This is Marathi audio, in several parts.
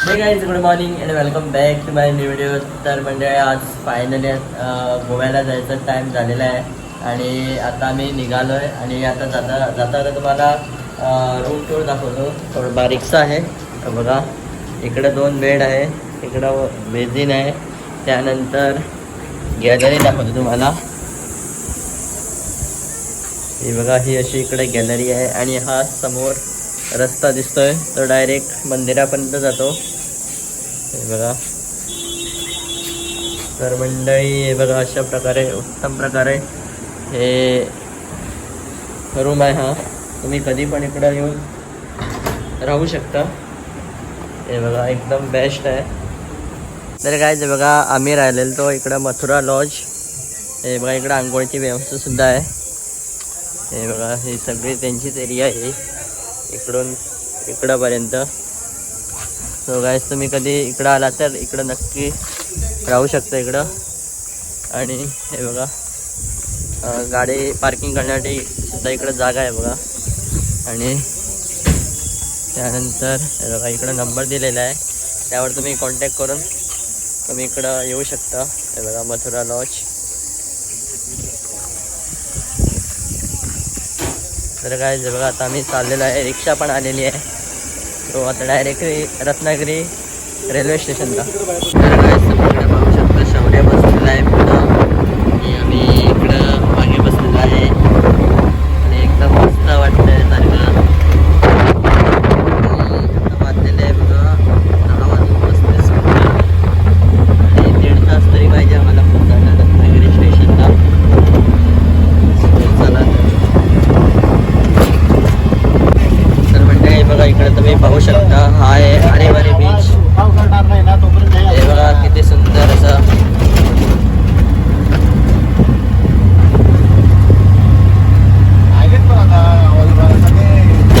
Hey guys good morning and welcome back to my new video तर म्हणजे आज फायनली गोव्याला जायचा टाईम झालेला आहे आणि आता आम्ही निघालो आहे आणि आता जाता जाता तुम्हाला रूम टूर दाखवतो. थोडं बारीकसा आहे. तर बघा इकडं दोन बेड आहे इकडं बेझिन आहे. त्यानंतर गॅलरी दाखवतो तुम्हाला. ही बघा ही अशी इकडे गॅलरी आहे आणि हा समोर रस्ता दिसतोय. तो डायरेक्ट मंदिरापर्यंत जातो. हे बघा. तर मंडळी हे बघा अशा प्रकारे उत्तम प्रकारे हे रूम आहे हा. तुम्ही कधी पण इकडं येऊन राहू शकता. हे बघा एकदम बेस्ट आहे. तर काय ते बघा आम्ही राहिलेलो तो इकडं मथुरा लॉज हे बघा इकडं आंघोळीची व्यवस्था सुद्धा आहे. हे बघा ही सगळी त्यांचीच एरिया आहे. इकडून इकडंपर्यंत. सो गायस तुम्ही कधी इकडं आला तर इकडं नक्की राहू शकता इकडं. आणि हे बघा गाडी पार्किंग करण्यासाठी सुद्धा इकडं जागा आहे बघा. आणि त्यानंतर हे बघा इकडं नंबर दिलेला आहे. त्यावर तुम्ही कॉन्टॅक्ट करून तुम्ही इकडं येऊ शकता. हे बघा मथुरा लॉज तर काय जे बघा आता आम्ही चाललेलो आहे. रिक्षा पण आलेली आहे. तो आता डायरेक्ट रत्नागिरी रेल्वे स्टेशनला तर काय तुम्ही पाहू शकता शौर्य बसलेला आहे पुढं आणि आम्ही इकडं मागे बसलेलो आहे आणि एकदम मस्त वाटतंय सारखं आणि आता वाजलेले आहे बघा दहा वाजून पस्तीस मिनिटं आणि दीड तास तरी पाहिजे आम्हाला पोहोचायला रत्नागिरी स्टेशनला So, चला तर म्हणजे हे बघा इकडे तुम्ही पाहू शकता हा आहे आरेवारी बीच हे बघा किती सुंदर असं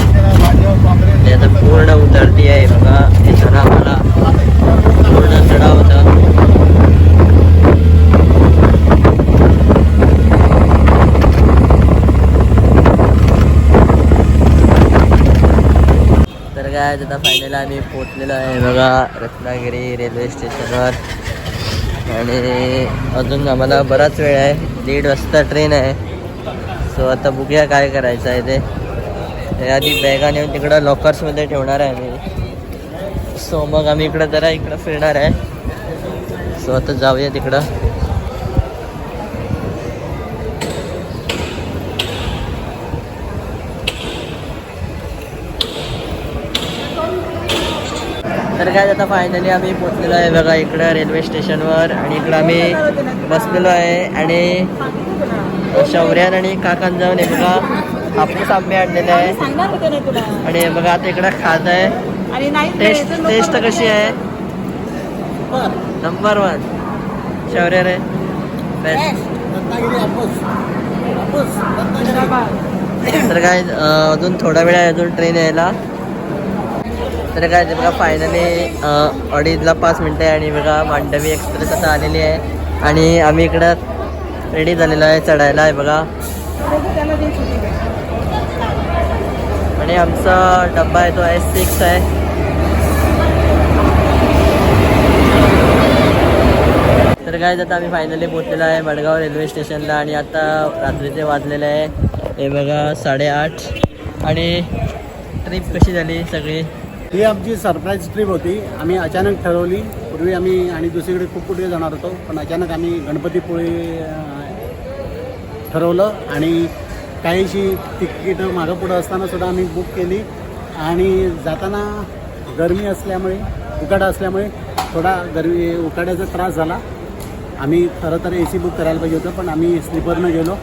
हे आता पूर्ण उतरती आहे बघा हे जरा आम्हाला पूर्ण चढाव होता तर काय आता फायनल आम्ही पोचलेलो आहे. बघा रत्नागिरी रेल्वे स्टेशनवर आणि अजून आम्हाला बराच वेळ आहे. दीड वाजता ट्रेन आहे. सो आता बघूया काय करायचं आहे ते. आधी बॅगा नेऊन तिकडं लॉकर्समध्ये ठेवणार आहे मी सो मग आम्ही इकडं जरा इकडं फिरणार आहे. सो आता जाऊया तिकडं. तर काय आता फायनली आम्ही पोचलेलो आहे बघा इकडं रेल्वे स्टेशनवर आणि इकडं आम्ही बसलेलो आहे आणि शौर्यान आणि काकान जाऊन हे बघा हापूस आंबे आणलेले आहे. आणि बघा आता इकडं खात आहे. टेस्ट टेस्ट कशी आहे? बरं. नंबर वन शौर्य रे. बेस्ट. तर काय अजून थोडा वेळ आहे अजून ट्रेन यायला. तर काय ते बघा फायनली अडीचला पाच मिनटं आहे आणि बघा मांडवी एक्सप्रेस आता आलेली आहे. आणि आम्ही इकडं रेडी झालेलो आहे चढायला आहे बघा. आणि आमचा डब्बा आहे तो आहे सिक्स आहे. तर काय आता आम्ही फायनली पोचलेलो आहे मडगाव रेल्वे स्टेशनला आणि आता रात्रीचे वाजलेलं आहे. हे बघा साडेआठ. आणि ट्रिप कशी झाली सगळी? ही आमची सरप्राईज ट्रिप होती. आम्ही अचानक ठरवली. पूर्वी आम्ही आणि दुसरीकडे खूप कुठे जाणार होतो पण अचानक आम्ही गणपतीपुळे ठरवलं आणि काहीशी तिकीटं मागं पुढं असताना सुद्धा आम्ही बुक केली. आणि जाताना गरमी असल्यामुळे उकाडा असल्यामुळे थोडा गरमी उकाड्याचा त्रास झाला. आम्ही खरं तर ए सी बुक करायला पाहिजे होतं पण आम्ही स्लीपरनं गेलो.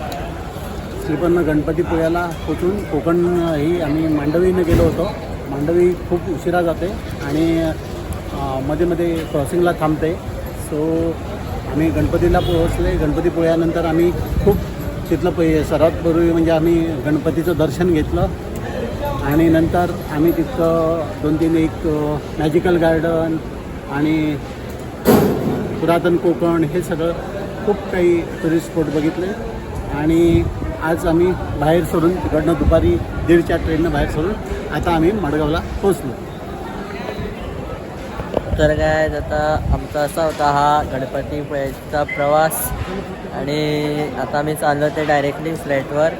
स्लीपरनं गणपतीपुळ्याला पोचून कोकण ही आम्ही मांडवीनं गेलो होतो. मांडवी खूप उशिरा जाते आणि मध्ये मध्ये क्रॉसिंगला थांबते. सो आम्ही गणपतीला पोहोचले. गणपती पोळ्यानंतर आम्ही खूप तिथलं पै सर्वात पूर्वी म्हणजे आम्ही गणपतीचं दर्शन घेतलं. आणि नंतर आम्ही तिथं दोन तीन एक मॅजिकल गार्डन आणि पुरातन कोकण हे सगळं खूप काही टुरिस्ट स्पॉट बघितले. आणि आज आम्ही बाहेर सोडून तिकडनं दुपारी दीडच्या ट्रेननं बाहेर सोडून आता आम्ही मडगावला पोचलो तर काय आता आमचा असा होता हा गणपतीपुळेचा प्रवास. आणि आता आम्ही चाललो ते डायरेक्टली फ्लॅटवर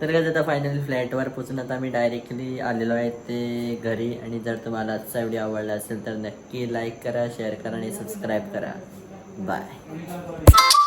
तर काय आता फायनली फ्लॅटवर पोचून आता आम्ही डायरेक्टली आलेलो आहे ते घरी. आणि जर तुम्हाला आजचा व्हिडिओ आवडला असेल तर नक्की लाईक करा शेअर करा आणि सबस्क्राईब करा. बाय